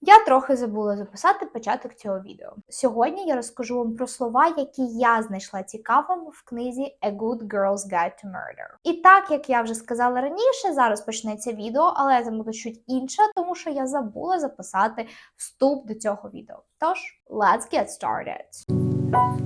Я трохи забула записати початок цього відео. Сьогодні я розкажу вам про слова, які я знайшла цікавими в книзі A Good Girl's Guide to Murder. І так як я вже сказала раніше, зараз почнеться відео, але там буде чуть інше, тому що я забула записати вступ до цього відео. Тож, let's get started!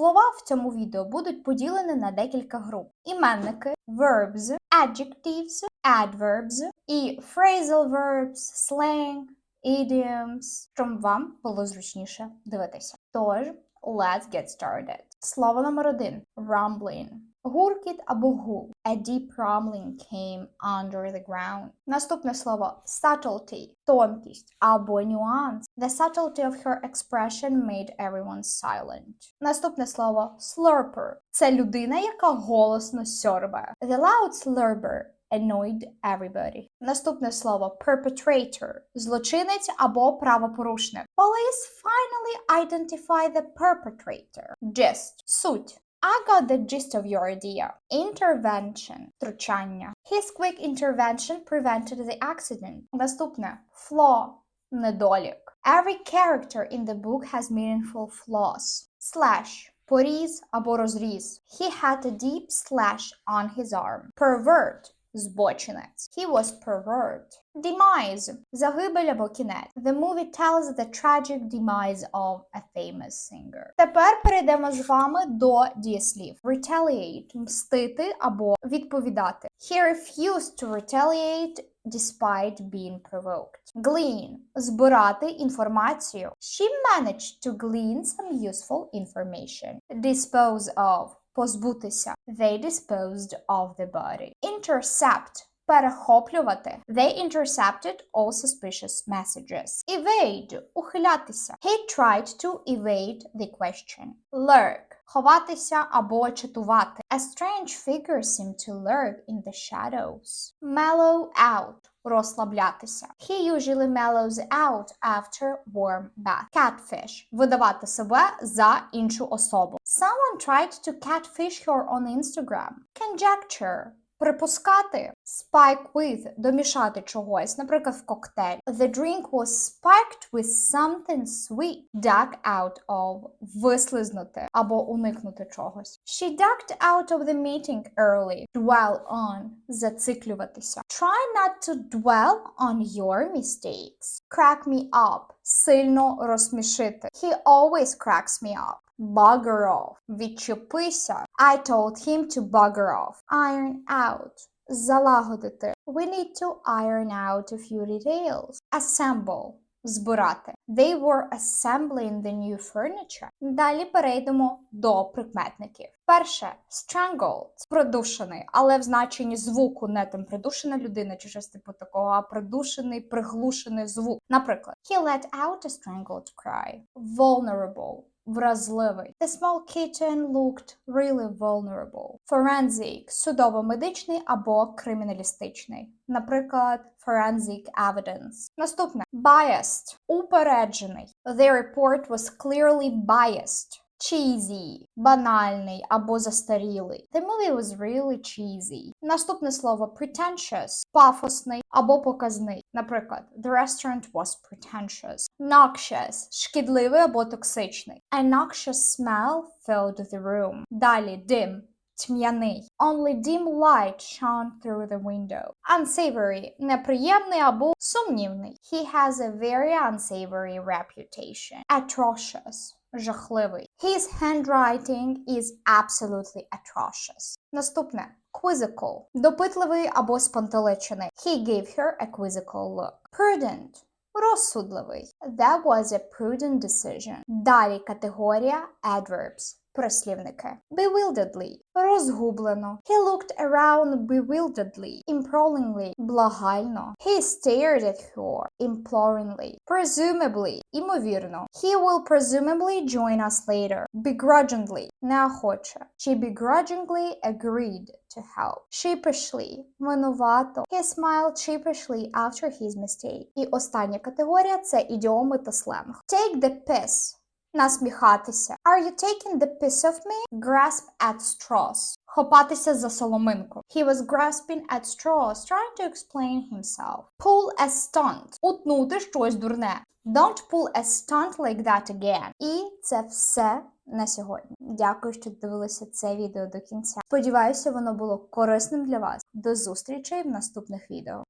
Слова в цьому відео будуть поділені на декілька груп: іменники, verbs, adjectives, adverbs і phrasal verbs, slang, idioms, щоб вам було зручніше дивитися. Тож, let's get started. Слово номер один rumbling. Гуркіт або гул. A deep rumbling came under the ground. Наступне слово subtlety – тонкість або нюанс. The subtlety of her expression made everyone silent. Наступне слово slurper – це людина, яка голосно сьорбає. The loud slurper annoyed everybody. Наступне слово perpetrator – злочинець або правопорушник. Police finally identify the perpetrator. Gist – суть. I got the gist of your idea. Intervention – втручання. His quick intervention prevented the accident. Наступне flaw – недолік. Every character in the book has meaningful flaws. Slash – поріз або розріз. He had a deep slash on his arm. Pervert – Збочинець. He was pervert. Demise – загибель або кінець. The movie tells the tragic demise of a famous singer. Тепер перейдемо з вами до дієслів. Retaliate – мстити або відповідати. He refused to retaliate despite being provoked. Glean – збирати інформацію. She managed to glean some useful information. Dispose of – позбутися. They disposed of the body. Intercept – перехоплювати. They intercepted all suspicious messages. Evade – ухилятися. He tried to evade the question. Lurk – ховатися або чатувати. A strange figure seemed to lurk in the shadows. Mellow out – розслаблятися. He usually mellows out after warm bath. Catfish – видавати себе за іншу особу. Someone tried to catfish her on Instagram. Conjecture – Припускати spike with – домішати чогось, наприклад, в коктейль. The drink was spiked with something sweet. Duck out of – вислизнути або уникнути чогось. She ducked out of the meeting early. Dwell on – зациклюватися. Try not to dwell on your mistakes. Crack me up – сильно розсмішити. He always cracks me up. Bugger off. Відчепися. I told him to bugger off. Iron out. Залагодити. We need to iron out a few details. Assemble. Збирати. They were assembling the new furniture. Далі перейдемо до прикметників. Перше strangled – придушений, але в значенні звуку не там придушена людина чи щось типу такого, а придушений, приглушений звук. Наприклад, he let out a strangled cry. Vulnerable вразливий. The small kitten looked really vulnerable. Forensic – судово-медичний або криміналістичний. Наприклад, forensic evidence. Наступне biased – упереджений. The report was clearly biased. Cheesy – банальний або застарілий. The movie was really cheesy. Наступне слово pretentious – пафосний або показний. Наприклад, the restaurant was pretentious. Noxious – шкідливий або токсичний. A noxious smell filled the room. Далі дим Тьмяний. Only dim light shone through the window. Unsavory – неприємний або сумнівний. He has a very unsavory reputation. Atrocious – жахливий. His handwriting is absolutely atrocious. Наступне. Quizzical – допитливий або спантеличений. He gave her a quizzical look. Prudent – розсудливий. That was a prudent decision. Далі категорія adverbs. Прислівники. Bewilderedly – розгублено. He looked around bewilderedly, imploringly – благально. He stared at her, imploringly. Presumably – імовірно. He will presumably join us later. Begrudgingly – неохоче. She begrudgingly agreed to help. Sheepishly – винувато. He smiled sheepishly after his mistake. І остання категорія – це ідіоми та сленг. Take the piss – насміхатися. Are you taking the piss of me? Grasp at straws. Хопатися за соломинку. He was grasping at straws, trying to explain himself. Pull a stunt. Утнути щось дурне. Don't pull a stunt like that again. І це все на сьогодні. Дякую, що дивилися це відео до кінця. Сподіваюся, воно було корисним для вас. До зустрічей в наступних відео.